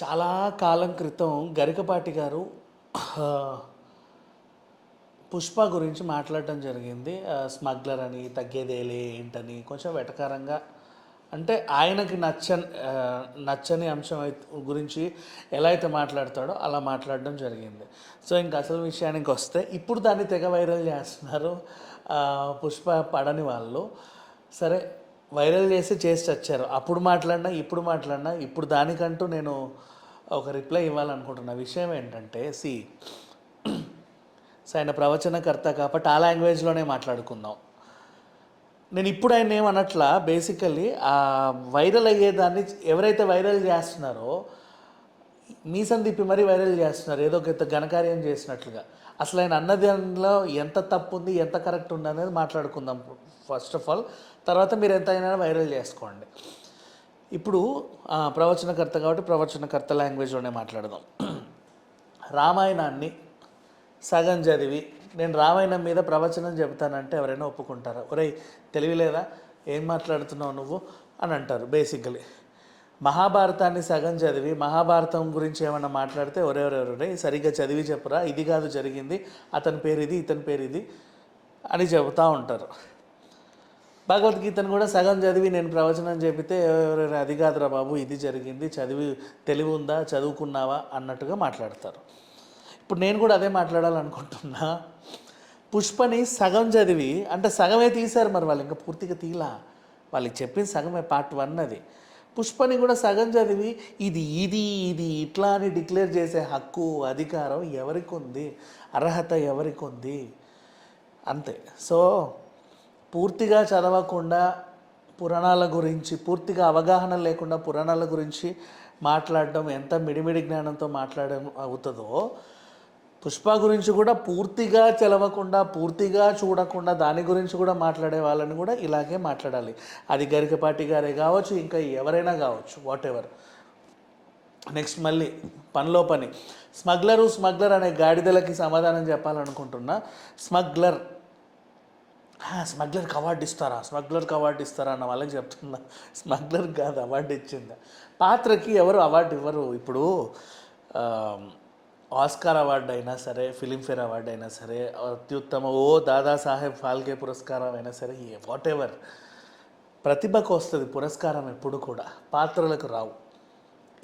చాలా కాలం క్రితం గరికపాటి గారు పుష్ప గురించి మాట్లాడటం జరిగింది. స్మగ్లర్ అని తగ్గేదేలే ఏంటని కొంచెం వెటకారంగా. అంటే ఆయనకి నచ్చని నచ్చని అంశం అయితే గురించి ఎలా అయితే మాట్లాడతాడో అలా మాట్లాడడం జరిగింది. సో ఇంక అసలు విషయానికి వస్తే ఇప్పుడు దాన్ని తెగ వైరల్ చేస్తున్నారు పుష్ప పడని వాళ్ళు. సరే వైరల్ చేసి చేసి వచ్చారు అప్పుడు మాట్లాడినా ఇప్పుడు మాట్లాడినా ఇప్పుడు దానికంటూ నేను ఒక రిప్లై ఇవ్వాలనుకుంటున్న. విషయం ఏంటంటే సి ఆయన ప్రవచనకర్త కాబట్టి ఆ లాంగ్వేజ్లోనే మాట్లాడుకుందాం. నేను ఇప్పుడు ఆయన ఏమనట్లా బేసికల్లీ ఆ వైరల్ అయ్యేదాన్ని ఎవరైతే వైరల్ చేస్తున్నారో మీసం తిప్పి మరీ వైరల్ చేస్తున్నారు. ఏదో ఒక ఘనకార్యం చేసినట్లుగా. అసలు ఆయన అన్నదానిలో ఎంత తప్పు ఉంది ఎంత కరెక్ట్ ఉంది అనేది మాట్లాడుకుందాం. ఫస్ట్ ఆఫ్ ఆల్ తర్వాత మీరు ఎంత అయినా వైరల్ చేసుకోండి. ఇప్పుడు ప్రవచనకర్త కాబట్టి ప్రవచనకర్త లాంగ్వేజ్లోనే మాట్లాడదాం. రామాయణాన్ని సగం చదివి నేను రామాయణం మీద ప్రవచనం చెబుతానంటే ఎవరైనా ఒప్పుకుంటారా? ఒరే తెలివి లేదా ఏం మాట్లాడుతున్నావు నువ్వు? అని అంటారు బేసిక్గా మహాభారతాన్ని సగం చదివి మహాభారతం గురించి ఏమైనా మాట్లాడితే ఒరేవరెవరే సరిగ్గా చదివి చెప్పరా ఇది కాదు జరిగింది అతని పేరు ఇది ఇతని పేరు ఇది అని చెబుతూ ఉంటారు. భగవద్గీతను కూడా సగం చదివి నేను ప్రవచనం చెబితే ఎవరెవరు అది కాదురా బాబు ఇది జరిగింది చదివి తెలివి ఉందా చదువుకున్నావా అన్నట్టుగా మాట్లాడతారు. ఇప్పుడు నేను కూడా అదే మాట్లాడాలనుకుంటున్నా. పుష్పని సగం చదివి అంటే సగమే తీశారు మరి వాళ్ళు ఇంకా పూర్తిగా తీలా. వాళ్ళకి చెప్పింది సగమే పార్ట్ వన్ అది. పుష్పని కూడా సగం చదివి ఇది ఇది ఇది ఇట్లా అని డిక్లేర్ చేసే హక్కు అధికారం ఎవరికి ఉంది అర్హత ఎవరికి ఉంది అంతే. సో పూర్తిగా చదవకుండా పురాణాల గురించి పూర్తిగా అవగాహన లేకుండా పురాణాల గురించి మాట్లాడడం ఎంత మిడిమిడి జ్ఞానంతో మాట్లాడడం అవుతుందో పుష్ప గురించి కూడా పూర్తిగా చదవకుండా పూర్తిగా చూడకుండా దాని గురించి కూడా మాట్లాడే వాళ్ళని కూడా ఇలాగే మాట్లాడాలి. అది గరికపాటి గారే కావచ్చు ఇంకా ఎవరైనా కావచ్చు వాట్ ఎవర్ నెక్స్ట్ మళ్ళీ పనిలో పని. స్మగ్లరు స్మగ్లర్ అనే గాడిదలకి సమాధానం చెప్పాలనుకుంటున్నా. స్మగ్లర్. స్మగ్లర్కి అవార్డు ఇస్తారా? స్మగ్లర్కి అవార్డు ఇస్తారా అన్న వాళ్ళకి చెప్తున్నా. స్మగ్లర్ కాదు అవార్డు ఇచ్చింది. పాత్రకి ఎవరు అవార్డు ఇవ్వరు? ఇప్పుడు ఆస్కార్ అవార్డు అయినా సరే ఫిలింఫేర్ అవార్డు అయినా సరే అత్యుత్తమ ఓ దాదాసాహెబ్ ఫాల్కే పురస్కారం అయినా సరే వాట్ ఎవర్ ప్రతిభకు వస్తుంది పురస్కారం ఎప్పుడు కూడా. పాత్రలకు రావు.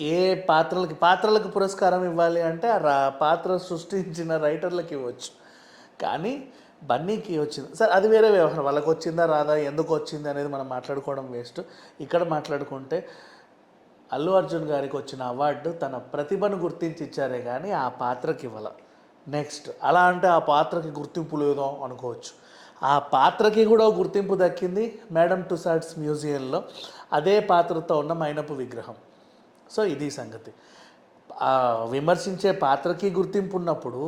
ఏ పాత్రలకి పాత్రలకు పురస్కారం ఇవ్వాలి అంటే ఆ రా పాత్ర సృష్టించిన రైటర్లకి ఇవ్వచ్చు. కానీ బన్నీకి వచ్చింది. సరే అది వేరే వ్యవహారం. వాళ్ళకి వచ్చిందా రాదా ఎందుకు వచ్చింది అనేది మనం మాట్లాడుకోవడం వేస్ట్ ఇక్కడ మాట్లాడుకుంటే అల్లు అర్జున్ గారికి వచ్చిన అవార్డు తన ప్రతిభను గుర్తించి ఇచ్చారే కానీ ఆ పాత్రకి ఇవ్వాల. నెక్స్ట్ అలా అంటే ఆ పాత్రకి గుర్తింపు లేదో అనుకోవచ్చు. ఆ పాత్రకి కూడా గుర్తింపు దక్కింది మేడం టుసాడ్స్ మ్యూజియంలో. అదే పాత్రతో ఉన్న మైనపు విగ్రహం. సో ఇది సంగతి. విమర్శించే పాత్రకి గుర్తింపు ఉన్నప్పుడు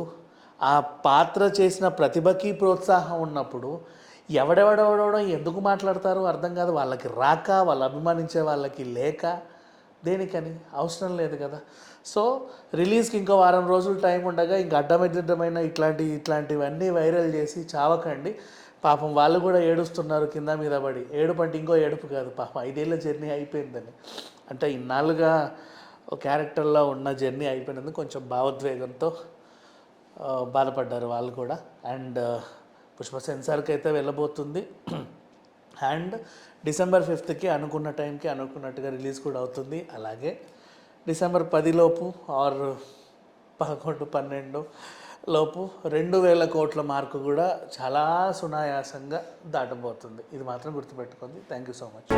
ఆ పాత్ర చేసిన ప్రతిభకి ప్రోత్సాహం ఉన్నప్పుడు ఎవడెవడెవడెవడో ఎందుకు మాట్లాడతారు అర్థం కాదు. వాళ్ళకి రాక వాళ్ళు అభిమానించే వాళ్ళకి లేక దేనికని? అవసరం లేదు కదా. సో రిలీజ్కి ఇంకో వారం రోజులు టైం ఉండగా ఇంకా అడ్డమిడ్డమైన ఇట్లాంటి ఇట్లాంటివన్నీ వైరల్ చేసి చావకండి. పాపం వాళ్ళు కూడా ఏడుస్తున్నారు కింద మీద పడి. ఏడుపు అంటే ఇంకో ఏడుపు కాదు పాపం. ఐదేళ్ళ జర్నీ అయిపోయిందని. అంటే ఇన్నాళ్ళుగా ఒక క్యారెక్టర్లో ఉన్న జర్నీ అయిపోయినందుకు కొంచెం భావోద్వేగంతో బాధపడ్డారు వాళ్ళు కూడా. అండ్ పుష్ప సెన్సార్కి అయితే వెళ్ళబోతుంది. అండ్ డిసెంబర్ ఫిఫ్త్కి అనుకున్న టైంకి అనుకున్నట్టుగా రిలీజ్ కూడా అవుతుంది. అలాగే డిసెంబర్ పదిలోపు ఆర్ పదకొండు పన్నెండు లోపు రెండు వేల కోట్ల మార్కు కూడా చాలా సునాయాసంగా దాటబోతుంది. ఇది మాత్రం గుర్తుపెట్టుకుంది థ్యాంక్ యూ సో మచ్